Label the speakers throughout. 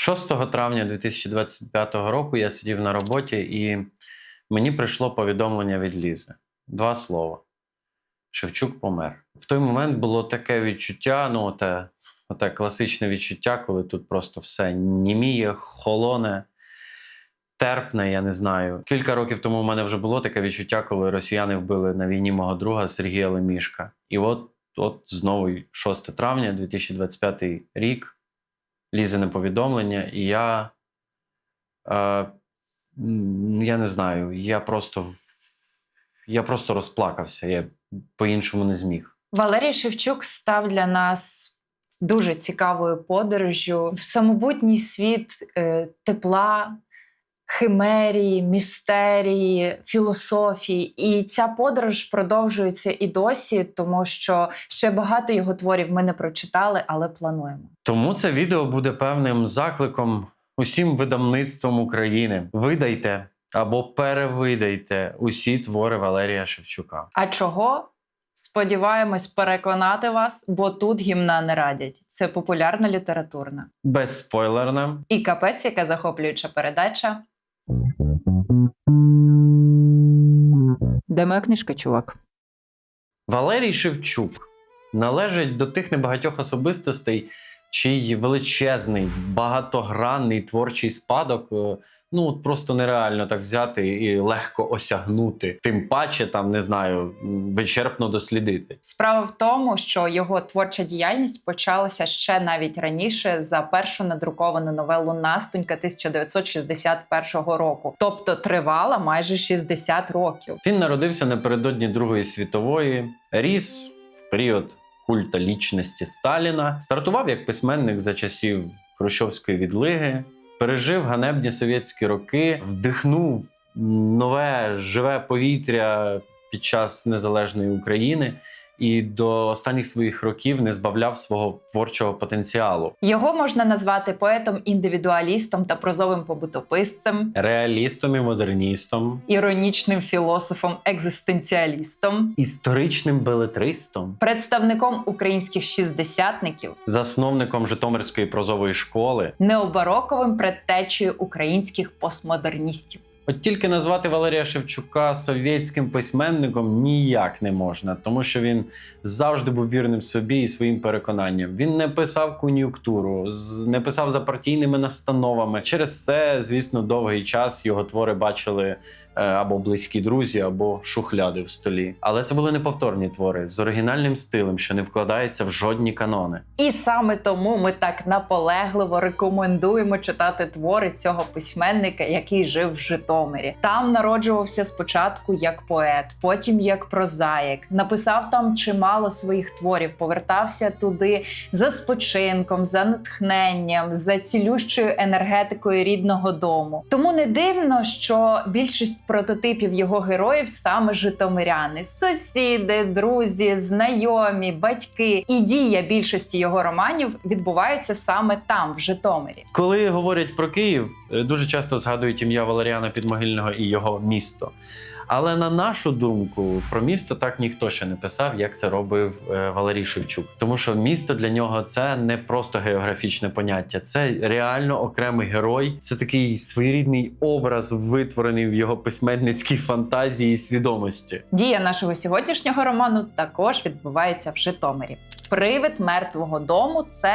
Speaker 1: 6 травня 2025 року я сидів на роботі і мені прийшло повідомлення від Лізи. Два слова. Шевчук помер. В той момент було таке відчуття, ну, те, те класичне відчуття, коли тут просто все німіє, холоне, терпне, я не знаю. Кілька років тому в мене вже було таке відчуття, коли росіяни вбили на війні мого друга Сергія Лемішка. І от, от знову 6 травня 2025 рік, лізене повідомлення, і я. Е, я не знаю, я просто. Я просто розплакався, я по-іншому не зміг.
Speaker 2: Валерій Шевчук став для нас дуже цікавою подорожю в самобутній світ е, тепла, химерії, містерії, філософії. І ця подорож продовжується і досі, тому що ще багато його творів ми не прочитали, але плануємо.
Speaker 1: Тому це відео буде певним закликом усім видавництвам України. Видайте або перевидайте усі твори Валерія Шевчука.
Speaker 2: А чого? Сподіваємось переконати вас, бо тут гімна не радять. Це популярна літературна.
Speaker 1: Безспойлерна.
Speaker 2: І капець, яка захоплююча передача. Де моя книжка, чувак?
Speaker 1: Валерій Шевчук належить до тих небагатьох особистостей, чий величезний, багатогранний творчий спадок е, ну от просто нереально так взяти і легко осягнути. Тим паче, там не знаю, вичерпно дослідити.
Speaker 2: Справа в тому, що його творча діяльність почалася ще навіть раніше за першу надруковану новелу Настонька 1961 року, тобто тривала майже 60 років.
Speaker 1: Він народився напередодні Другої світової, ріс в період культа лічності Сталіна, стартував як письменник за часів Хрущовської відлиги, пережив ганебні совєтські роки, вдихнув нове живе повітря під час незалежної України і до останніх своїх років не збавляв свого творчого потенціалу.
Speaker 2: Його можна назвати поетом-індивідуалістом та прозовим побутописцем,
Speaker 1: Реалістом і модерністом,
Speaker 2: іронічним філософом-екзистенціалістом,
Speaker 1: історичним белетристом,
Speaker 2: представником українських шістдесятників,
Speaker 1: засновником Житомирської прозової школи,
Speaker 2: необароковим предтечею українських постмодерністів.
Speaker 1: От тільки назвати Валерія Шевчука совєтським письменником ніяк не можна, тому що він завжди був вірним собі і своїм переконанням. Він не писав кон'юнктуру, не писав за партійними настановами. Через це, звісно, довгий час його твори бачили е, або близькі друзі, або шухляди в столі. Але це були неповторні твори з оригінальним стилем, що не вкладається в жодні канони.
Speaker 2: І саме тому ми так наполегливо рекомендуємо читати твори цього письменника, який жив в Житомирі. Там народжувався спочатку як поет, потім як прозаїк. Написав там чимало своїх творів, повертався туди за спочинком, за натхненням, за цілющою енергетикою рідного дому. Тому не дивно, що більшість прототипів його героїв саме житомиряни, сусіди, друзі, знайомі, батьки. І дія більшості його романів відбувається саме там, в Житомирі.
Speaker 1: Коли говорять про Київ, дуже часто згадують ім'я Валеріана Підмогильного і його місто. Але на нашу думку, про місто так ніхто ще не писав, як це робив е, Валерій Шевчук. Тому що місто для нього це не просто географічне поняття, це реально окремий герой. Це такий своєрідний образ, витворений в його письменницькій фантазії і свідомості.
Speaker 2: Дія нашого сьогоднішнього роману також відбувається в Житомирі. Привид мертвого дому це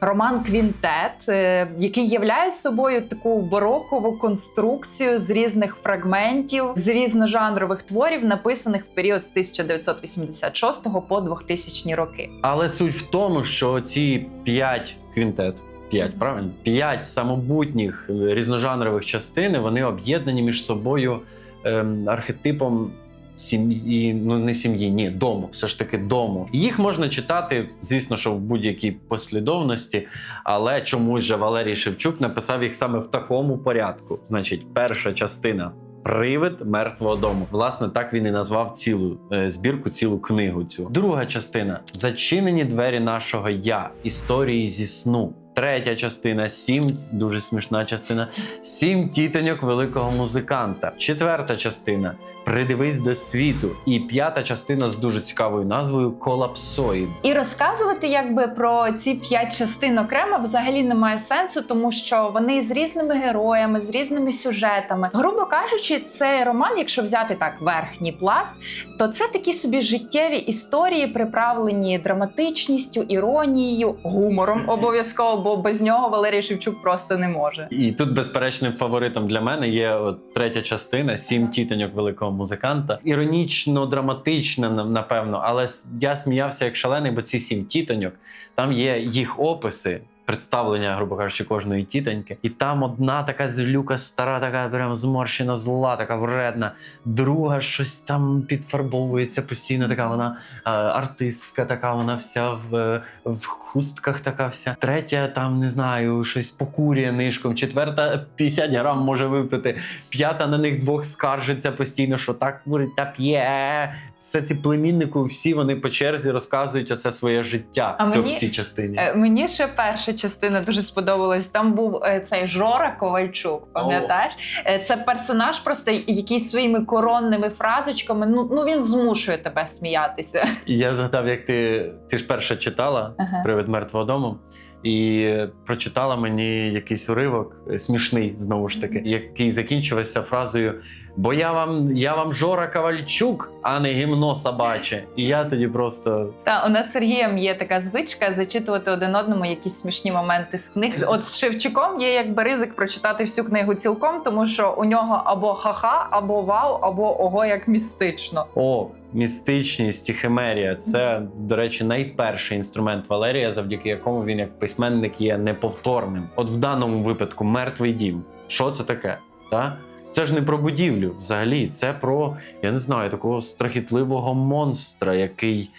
Speaker 2: роман Квінтет, е, який являє собою таку барокову конструкцію з різних фрагментів, з різножанрових творів, написаних в період з 1986 по 2000 роки.
Speaker 1: Але суть в тому, що ці п'ять квінтет. П'ять, правильно? П'ять самобутніх е, різножанрових частин вони об'єднані між собою ем, архетипом сім'ї, ну не сім'ї, ні, дому, все ж таки дому. Їх можна читати, звісно, що в будь-якій послідовності, але чомусь же Валерій Шевчук написав їх саме в такому порядку. Значить, перша частина. Привид мертвого дому. Власне, так він і назвав цілу е, збірку, цілу книгу. Цю друга частина зачинені двері нашого я історії зі сну. Третя частина сім, дуже смішна частина. Сім тітоньок великого музиканта. Четверта частина Придивись до світу. І п'ята частина з дуже цікавою назвою Колапсоїд.
Speaker 2: І розказувати якби про ці п'ять частин окремо взагалі немає сенсу, тому що вони з різними героями, з різними сюжетами. Грубо кажучи, цей роман, якщо взяти так верхній пласт, то це такі собі життєві історії, приправлені драматичністю, іронією, гумором обов'язково, бо без нього Валерій Шевчук просто не може.
Speaker 1: І тут безперечним фаворитом для мене є от третя частина Сім тітоньок великого музиканта. Іронічно, драматична, на- напевно, але я сміявся як шалений, бо ці сім тітоньок там є їх описи. Представлення, грубо кажучи, кожної тітоньки, і там одна така злюка стара, така прям зморщена, зла, така вредна. Друга щось там підфарбовується постійно. Така вона е, артистка, така вона вся в, в хустках, така вся. Третя там не знаю, щось покурює нишком. Четверта 50 грам може випити. П'ята на них двох скаржиться постійно, що так курить та п'є. Все ці племіннику, всі вони по черзі розказують оце своє життя
Speaker 2: А
Speaker 1: в цій частині.
Speaker 2: Е, Мені ще перша частина дуже сподобалась. Там був е, цей Жора Ковальчук. Пам'ятаєш? Е, Це персонаж, просто який своїми коронними фразочками. Ну ну він змушує тебе сміятися.
Speaker 1: Я згадав, як ти, ти ж перша читала
Speaker 2: Ага.
Speaker 1: Привид мертвого дому. І прочитала мені якийсь уривок е, смішний, знову ж таки, який закінчувався фразою: Бо я вам, я вам Жора Ковальчук, а не гімно собаче. І я тоді просто
Speaker 2: Та у нас з Сергієм є така звичка зачитувати один одному якісь смішні моменти з книг. От з Шевчуком є якби ризик прочитати всю книгу цілком, тому що у нього або ха-ха, або вау, або ого, як містично.
Speaker 1: о, містичність і химерія. Це, до речі, найперший інструмент Валерія, завдяки якому він як письменник є неповторним. От в даному випадку мертвий дім. Що це таке? Та? Це ж не про будівлю взагалі, це про, я не знаю, такого страхітливого монстра, який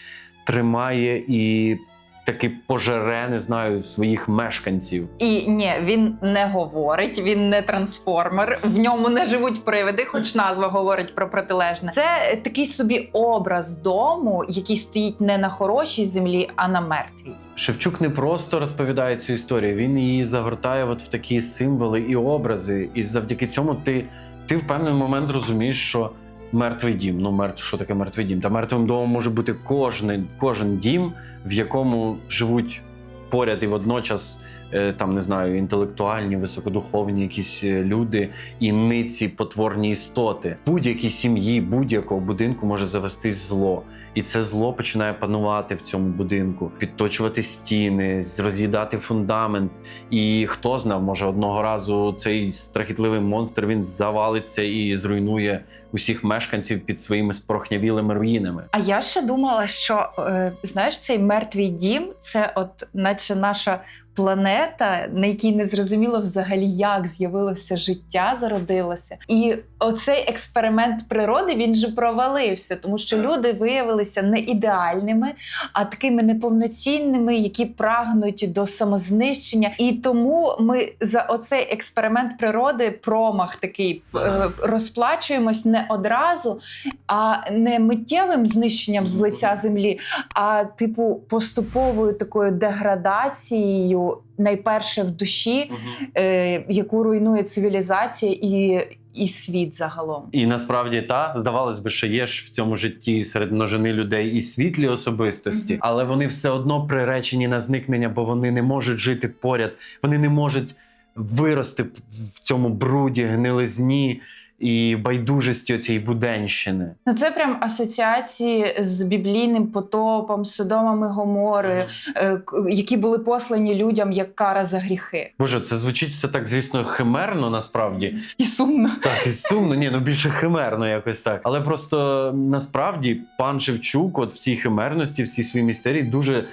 Speaker 1: тримає і таки пожере, не знаю, своїх мешканців.
Speaker 2: І ні, він не говорить, він не трансформер, в ньому не живуть привиди, хоч назва говорить про протилежне. Це такий собі образ дому, який стоїть не на хорошій землі, а на мертвій.
Speaker 1: Шевчук не просто розповідає цю історію, він її загортає от в такі символи і образи. І завдяки цьому ти, ти в певний момент розумієш, що мертвий дім. Ну, мертв, що таке мертвий дім? Та мертвим домом може бути кожен, кожен дім, в якому живуть поряд і водночас. е, Там не знаю, інтелектуальні, високодуховні якісь е, люди і ниці потворні істоти. В будь-якій сім'ї, будь-якого будинку може завестись зло. І це зло починає панувати в цьому будинку, підточувати стіни, роз'їдати фундамент. І хто знав, може одного разу цей страхітливий монстр він завалиться і зруйнує усіх мешканців під своїми спорохнявілими руїнами.
Speaker 2: А я ще думала, що е, знаєш, цей мертвий дім це, от, наче наша планета, на якій не зрозуміло взагалі, як з'явилося життя, зародилося. І оцей експеримент природи він же провалився, тому що люди виявилися не ідеальними, а такими неповноцінними, які прагнуть до самознищення. І тому ми за оцей експеримент природи, промах такий е, розплачуємось не одразу, а не миттєвим знищенням з лиця землі, а типу поступовою такою деградацією, найперше в душі, е, яку руйнує цивілізація і, і світ загалом.
Speaker 1: І насправді та здавалось би, що є ж в цьому житті серед множини людей і світлі особистості,
Speaker 2: Мгм.
Speaker 1: але вони все одно приречені на зникнення, бо вони не можуть жити поряд, вони не можуть вирости в цьому бруді, гнилизні і байдужості цієї буденщини.
Speaker 2: Ну це прям асоціації з біблійним потопом, Гоморою, е, к- які були послані людям як кара за гріхи.
Speaker 1: Боже, це звучить все так, звісно, химерно насправді.
Speaker 2: І сумно.
Speaker 1: Так, і сумно, ні, ну більше химерно якось так. Але просто насправді пан Шевчук, от в цій химерності, в цій своїй містерії, дуже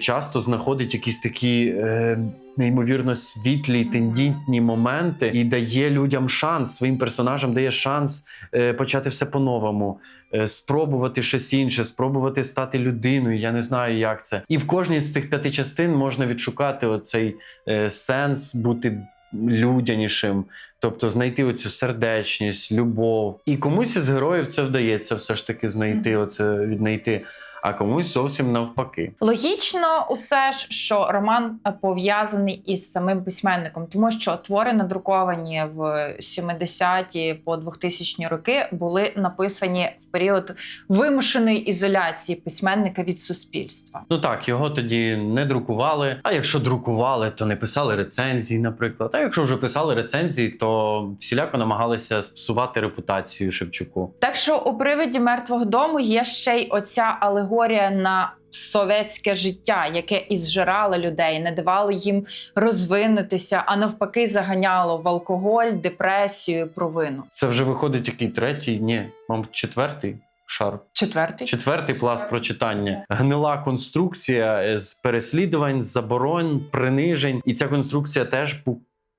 Speaker 1: часто знаходить якісь такі е, неймовірно світлі, тендітні моменти і дає людям шанс, своїм персонажам дає шанс е, почати все по-новому, е, спробувати щось інше, спробувати стати людиною. Я не знаю, як це. І в кожній з цих п'яти частин можна відшукати оцей е, сенс бути людянішим, тобто знайти оцю сердечність, любов. І комусь із героїв це вдається все ж таки знайти, оце віднайти. А комусь зовсім навпаки.
Speaker 2: Логічно, усе ж, що роман е, пов'язаний із самим письменником, тому що твори, надруковані в 70-ті по 2000-ні роки, були написані в період вимушеної ізоляції письменника від суспільства.
Speaker 1: Ну так, його тоді не друкували. А якщо друкували, то не писали рецензії, наприклад. А якщо вже писали рецензії, то всіляко намагалися спсувати репутацію Шевчуку.
Speaker 2: Так що у привиді мертвого дому є ще й оця алегорія на совєтське життя, яке і зжирало людей, не давало їм розвинутися, а навпаки, заганяло в алкоголь, депресію, провину.
Speaker 1: Це вже виходить який третій? Ні, мабуть, четвертий шар.
Speaker 2: Четвертий.
Speaker 1: Четвертий пласт прочитання. Гнила конструкція е, з переслідувань, заборон, принижень. І ця конструкція теж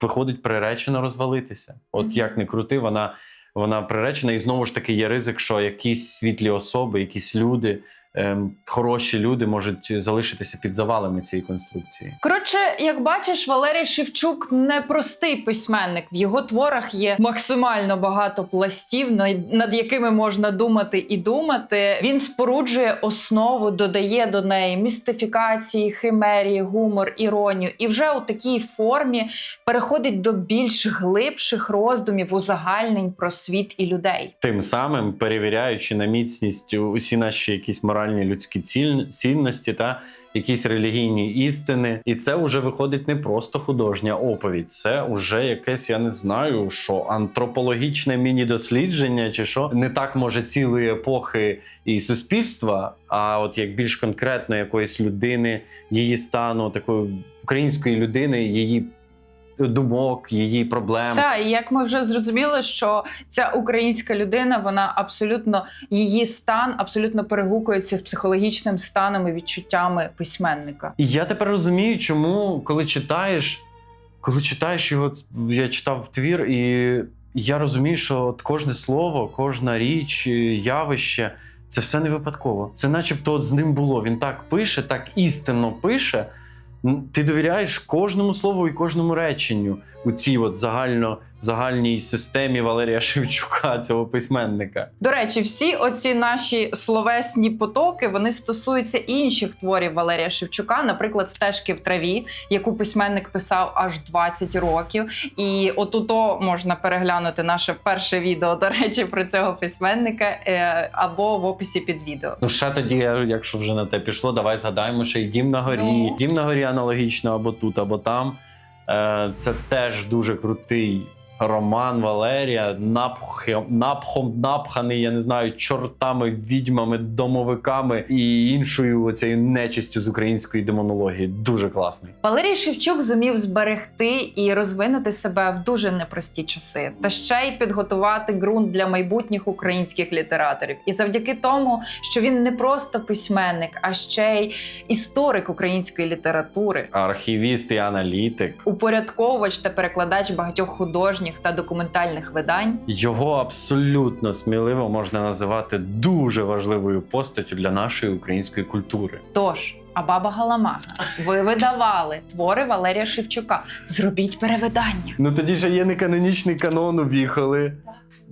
Speaker 1: виходить приречена розвалитися. От
Speaker 2: Мгм.
Speaker 1: як не крути, вона, вона приречена, і знову ж таки є ризик, що якісь світлі особи, якісь люди, хороші люди можуть залишитися під завалами цієї конструкції.
Speaker 2: Коротше, як бачиш, Валерій Шевчук не простий письменник. В його творах є максимально багато пластів, над над якими можна думати і думати. Він споруджує основу, додає до неї містифікації, химерії, гумор, іронію, і вже у такій формі переходить до більш глибших роздумів, узагальнень про світ і людей.
Speaker 1: Тим самим перевіряючи на міцність усі наші якісь моральні людські ціль- цінності та якісь релігійні істини. І це вже виходить не просто художня оповідь, це вже якесь, я не знаю, що антропологічне міні-дослідження, чи що не так може цілої епохи і суспільства, а от як більш конкретно якоїсь людини, її стану, такої української людини, її думок, її проблем.
Speaker 2: Так, і як ми вже зрозуміли, що ця українська людина, вона абсолютно її стан абсолютно перегукується з психологічним станом і відчуттями письменника.
Speaker 1: І я тепер розумію, чому, коли читаєш, коли читаєш його, я читав твір, і я розумію, що от кожне слово, кожна річ, явище це все не випадково. Це начебто от з ним було. Він так пише, так істинно пише. Ти довіряєш кожному слову і кожному реченню у цій от загально, загальній системі Валерія Шевчука, цього письменника.
Speaker 2: До речі, всі оці наші словесні потоки вони стосуються інших творів Валерія Шевчука, наприклад, стежки в траві, яку письменник писав аж 20 років. І отуто можна переглянути наше перше відео, до речі, про цього письменника е, або в описі під відео.
Speaker 1: Ну, ще тоді, якщо вже на те пішло, давай згадаємо, що і дім на горі.
Speaker 2: Ну.
Speaker 1: Дім на горі аналогічно або тут, або там. Е, Це теж дуже крутий роман Валерія, напхом, напхом напханий, я не знаю, чортами, відьмами, домовиками і іншою оцією нечистю з української демонології. Дуже класний.
Speaker 2: Валерій Шевчук зумів зберегти і розвинути себе в дуже непрості часи, та ще й підготувати ґрунт для майбутніх українських літераторів. І завдяки тому, що він не просто письменник, а ще й історик української літератури,
Speaker 1: Архівіст і аналітик.
Speaker 2: упорядковувач та перекладач багатьох художніх та документальних видань.
Speaker 1: Його абсолютно сміливо можна називати дуже важливою постаттю для нашої української культури.
Speaker 2: Тож, а баба Галамага, ви видавали твори Валерія Шевчука. Зробіть перевидання.
Speaker 1: Ну тоді ж є неканонічний канон увіхали.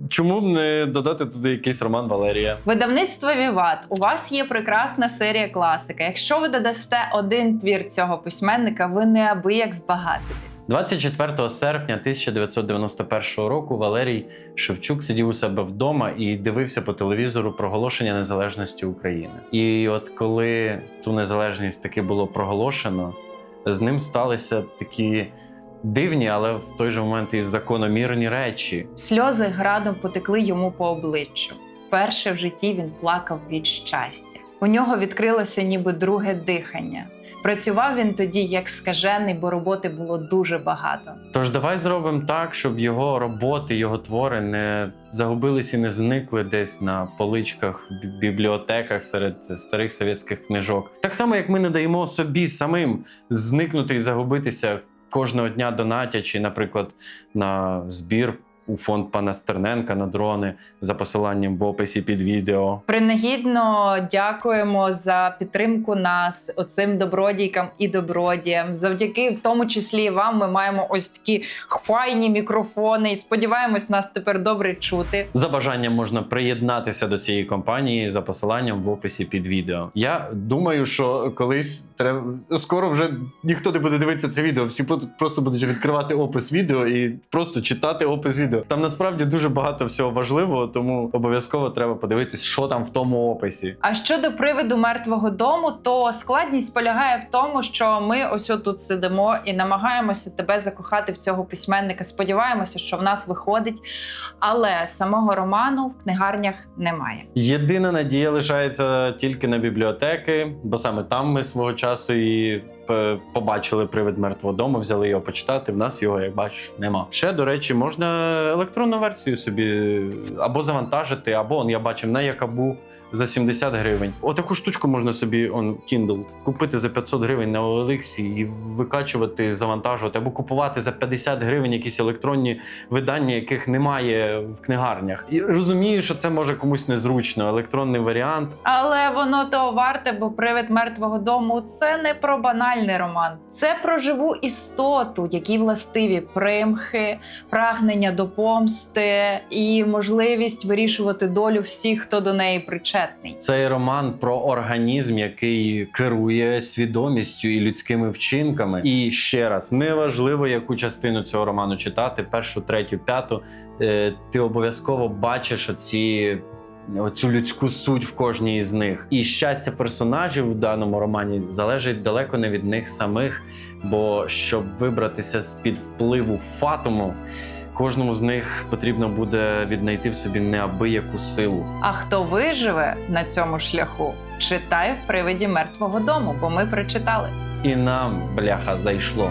Speaker 1: Чому б не додати туди якийсь роман Валерія?
Speaker 2: Видавництво Віват. У вас є прекрасна серія класика. Якщо ви додасте один твір цього письменника, ви неабияк збагатитесь.
Speaker 1: 24 серпня 1991 року Валерій Шевчук сидів у себе вдома і дивився по телевізору проголошення незалежності України. І от коли ту незалежність таки було проголошено, з ним сталися такі дивні, але в той же момент і закономірні речі.
Speaker 2: Сльози градом потекли йому по обличчю. Вперше в житті він плакав від щастя. У нього відкрилося ніби друге дихання. Працював він тоді як скажений, бо роботи було дуже багато.
Speaker 1: Тож давай зробимо так, щоб його роботи, його твори не загубились і не зникли десь на поличках бібліотеках серед старих совєтських книжок. Так само, як ми не даємо собі самим зникнути і загубитися кожного дня донатячи, наприклад, на збір у фонд пана Стерненка на дрони за посиланням в описі під відео.
Speaker 2: Принагідно дякуємо за підтримку нас, оцим добродійкам і добродіям. Завдяки в тому числі вам ми маємо ось такі хвайні мікрофони. І сподіваємось, нас тепер добре чути.
Speaker 1: За бажанням можна приєднатися до цієї компанії за посиланням в описі під відео. Я думаю, що колись треба скоро вже ніхто не буде дивитися це відео. Всі просто будуть відкривати опис відео і просто читати опис відео. Там насправді дуже багато всього важливого, тому обов'язково треба подивитись, що там в тому описі.
Speaker 2: А щодо привиду мертвого дому, то складність полягає в тому, що ми ось тут сидимо і намагаємося тебе закохати в цього письменника. Сподіваємося, що в нас виходить, але самого роману в книгарнях немає.
Speaker 1: Єдина надія лишається тільки на бібліотеки, бо саме там ми свого часу і побачили привид мертвого дому, взяли його почитати. В нас його, як бачиш, нема. Ще до речі, можна електронну версію собі або завантажити, або он, я бачив на Якабу. За 70 гривень. Отаку штучку можна собі он Kindle купити за 500 гривень на OLX і викачувати, завантажувати, або купувати за 50 гривень якісь електронні видання, яких немає в книгарнях. І розумію, що це може комусь незручно. Електронний варіант.
Speaker 2: Але воно того варте, бо привид мертвого дому це не про банальний роман, це про живу істоту, якій властиві примхи, прагнення до помсти і можливість вирішувати долю всіх, хто до неї причетний.
Speaker 1: Цей роман про організм, який керує свідомістю і людськими вчинками. І ще раз, неважливо, яку частину цього роману читати, першу, третю, п'яту. е, Ти обов'язково бачиш оці. Оцю людську суть в кожній із них, і щастя персонажів в даному романі залежить далеко не від них самих. Бо щоб вибратися з під впливу фатуму, кожному з них потрібно буде віднайти в собі неабияку силу.
Speaker 2: А хто виживе на цьому шляху, читай в привиді мертвого дому, бо ми прочитали.
Speaker 1: І нам, бляха, зайшло.